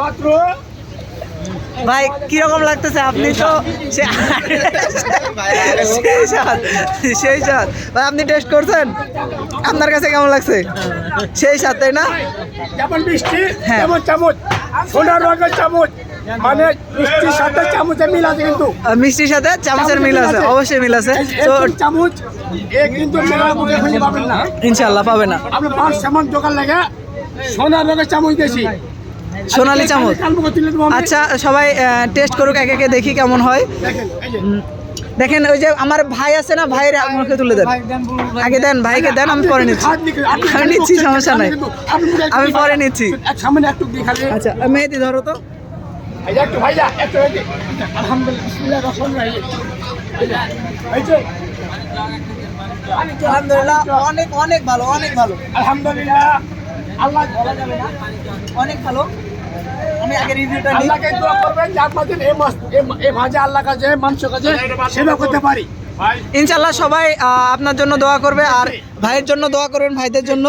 মাত্র ভাই কীরকম লাগতেছে? আপনি তো সেই স্বাদ স্বাদ ভাই আপনি টেস্ট করছেন? আপনার কাছে কেমন লাগছে? সেই স্বাদ তাই না? যেমন মিষ্টি হ্যাঁ। যেমন চামচ। সোনার রঙের চামচ। মানে মিষ্টির সাথে চামচের মিল আছে কিন্তু। মিষ্টির সাথে চামচের মিল আছে অবশ্যই মিল আছে। তো চামচ এ কিন্তু ইনশাল্লাহ পাবে না। আপনি পাঁচ সামান দোকান লাগে সোনার রঙের চামচ দিয়েছি। সোনালি চামচ। আচ্ছা সবাই টেস্ট করুক একে একে দেখি কেমন হয়। দেখেন ওই যে আমার ভাই আছে না ভাইয়ের মুখে তুলে দেন। আগে দেন ভাইকে দেন আমি পরে নিচ্ছি। আমি নিচ্ছি সমস্যা নাই। আমি। পরে নিচ্ছি। এক সামনে একটু দিয়ে খালি। আচ্ছা মেহেদি ধরো তো আলহামদুলিল্লাহ অনেক অনেক ভালো অনেক ভালো। আলহামদুলিল্লাহ। আল্লাহ অনেক ভালো। আমি আগে রিভিউটা আল্লাহকে দোয়া করবেন যে আপনাদের এই মাছ এই- এই ভাজা আল্লাহ কাছে মাংস কাছে সেবা করতে পারি। ইনশাল্লাহ সবাই আহ, আপনার জন্য দোয়া করবে আর ভাইয়ের জন্য দোয়া করবেন ভাইদের জন্য।